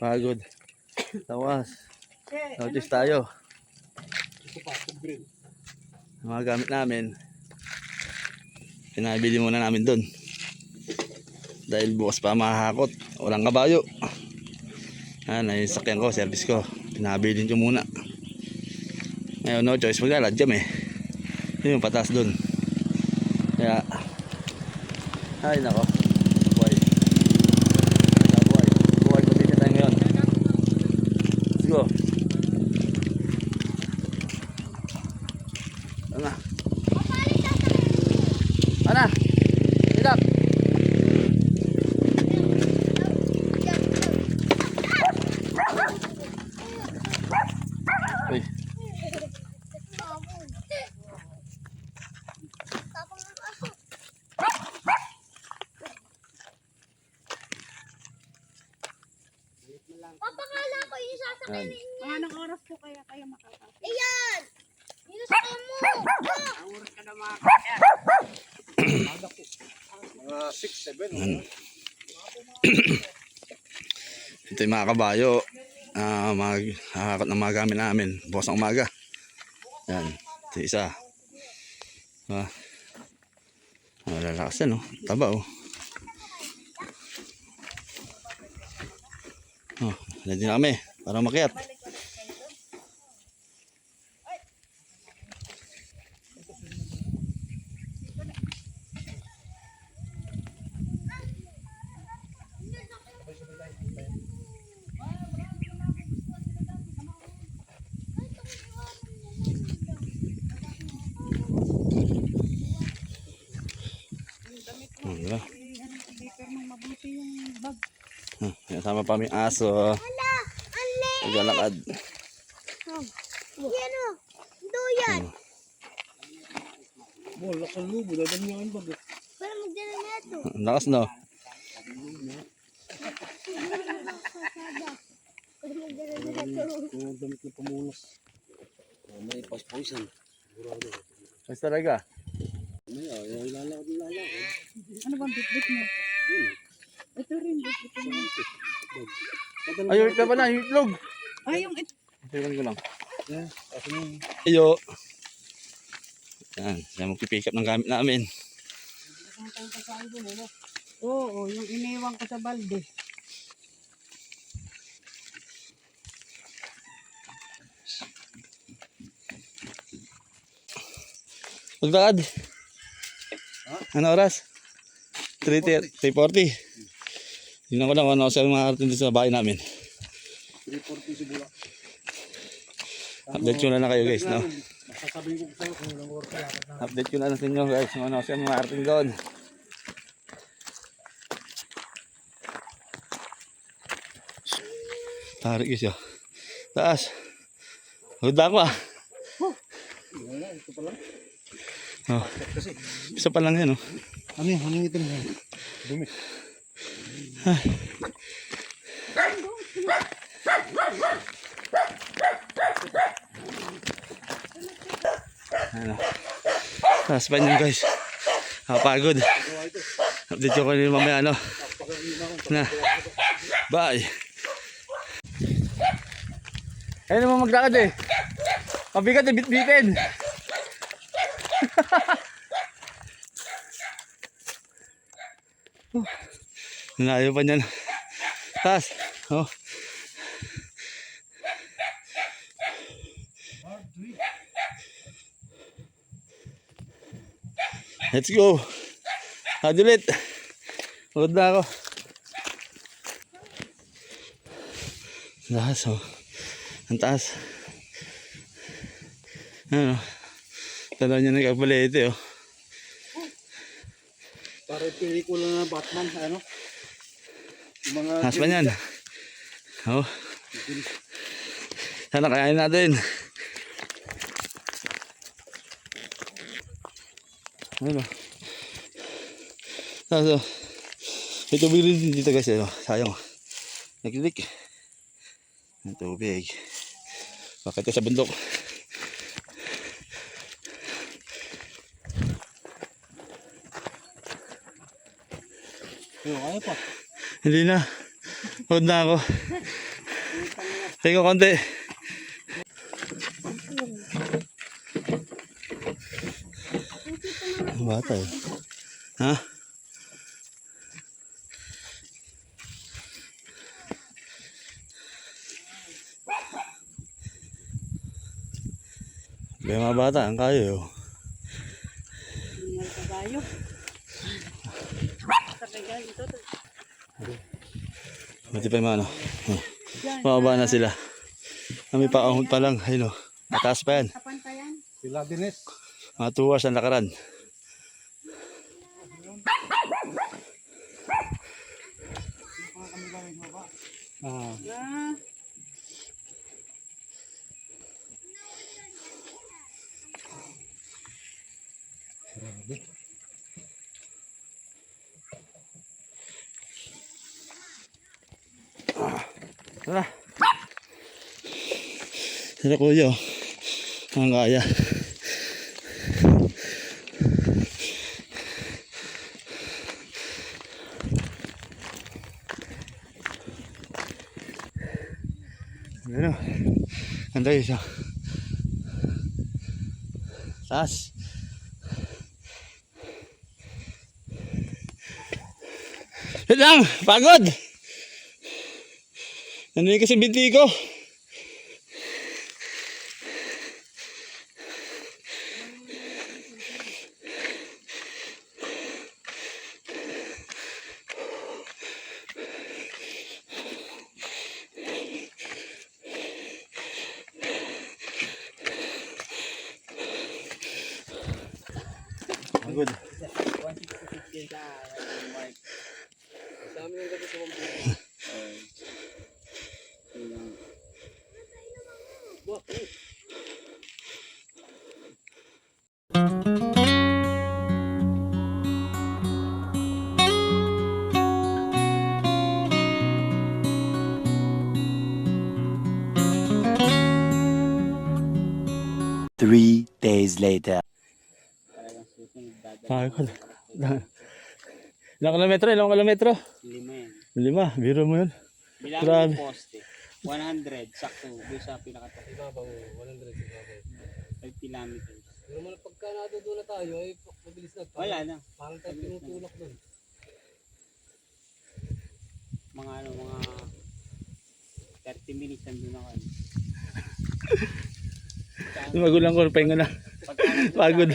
Pagod. Tawas. Notice tayo. Ang mga gamit namin. Pinabili muna namin doon. Dahil bukas pa mahahakot. Walang kabayo. Yan, ay sakyan ko, service ko. Pinabili ko muna. Ngayon, no choice. Maglalad jam eh. Yun yung patas doon. Kaya, ay nako. Buhay. Ah, Buhay. Buhay pa din tayo ngayon. Let's go. Ano na? Ano? Hilap. Uy. Papakala ko yung sasakyan Yan. ninyo. Mga anong oras po kaya kayo makakasya? Ayan! Sasakyan mo! Mga 6, 7. Ano? Ito yung mga kabayo. Ah, mag hahakot ng mga gamit namin. Bukas ng umaga. Yan. Ito isa. Ah. Oh, lalakas yan, oh. Taba, oh. Oh, ready na kami para makiat. Oh, diba? Hindi ka nang mabuti yung bag. Ah, Kasama pa may aso. Naglalakad. Yan o! Duyan! Bol, nakalubo. Dadan mo ang bag. Para magdala na ito. Ang lakas, no? Yung damit na pamunas. May pas-poison. Mas talaga. Ilalakad. Ano bang bitbit mo? Ito rin, bitbit mo. Ayun ka pala, yung itlog. Ay, yung it Tingnan ko lang. Yeah, Ayo. Yan, siya magpipick up ng gamit namin. Oo, yung iniwan ko sa balde. Maglakad. Ano oras? 3.30. 3.40. Tingnan ko lang ano sa mga arating dito sa bahay namin. 340 si Bula. Update ko na lang kayo guys, no? Masasabihin ko sa'yo kung ilang oras ka lakad na. Update ko na lang sa inyo guys kung ano sa mga arating doon. Tarik guys yun. Taas. Huda ko ah. Wala, ito pa lang. Oh. Isa pa lang yan oh. Ano yun? Ano yung ito niya? Dumi. Ano. Taas pa niyan guys. Kapagod. Update ko kanina mamaya ano. Na. Bye. Ayun naman maglakad eh. Mabigat eh, bit-bitin. Nalayo pa niyan. Taas. Oh. Let's go. Adulit. Pagod na ako. Taas oh. Ang taas. Ano? Tanaw niya nagkabalete oh. Para pelikula na Batman, ano? Taas pa niyan. Oh. Sana kayain natin. Ano? Oh. May tubig rin dito guys. Ano? Sayang oh. Naglilik. Ang tubig. Bakit ito sa bundok? Ayun, kaya pa. Hindi na. Pagod na ako. Tingko konti. Bata eh. Ha? May mga bata, ang kayo. Hindi nga kabayo. Sakay Buti pa yung ano. Oh. Mababa na sila. Kami pa ahon pa lang. Ayun o. Mataas pa yan. Kapan pa yan? Sila. Mga 2 hours ang lakaran. Ah, Tara. Tara kuya. Ang kaya. Ano? Anday siya. Taas. Lang! Pagod! Ano yung kasi binti ko? Pagod. Three days later. Pagod. Ilang kilometro? Ilang kilometro? Lima yan. Lima. Biro mo yun. Bilang Grabe. poste. 100, sakto. Doon sa pinakatak. Ibabaw, 100 ibabaw. 5 kilometers. Pero man pagka nadudulo tayo, ay mabilis na. Wala na. Parang tayo tinutulak doon. Mga ano, mga 30 minutes nandun ako. Yung magulang ko, pahinga na. Pagod.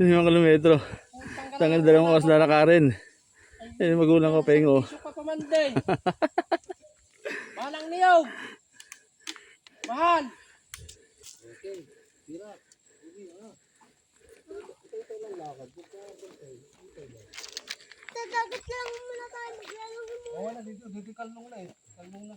Limang kilometro. Tangal dalawang oras lalakarin. Eh, magulang ko, pahingo. Pamanday! Mahalang niyog! Mahal! Sa dagat lang muna tayo. Oo na dito, dito kalmong na eh. Kalmong na.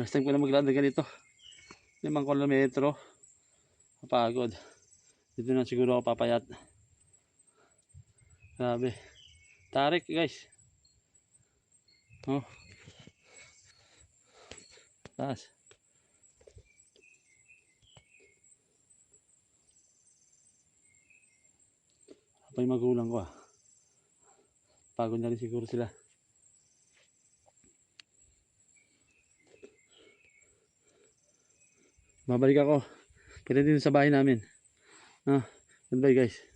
First time ko na maglalagay ganito. limang kilometro. Kapagod. Dito na siguro ako papayat. Grabe. Tarik guys. Oh. Taas. Apa yung magulang ko ah. Pagod na rin siguro sila. Babalik ako. Pwede din sa bahay namin. Ah, goodbye guys.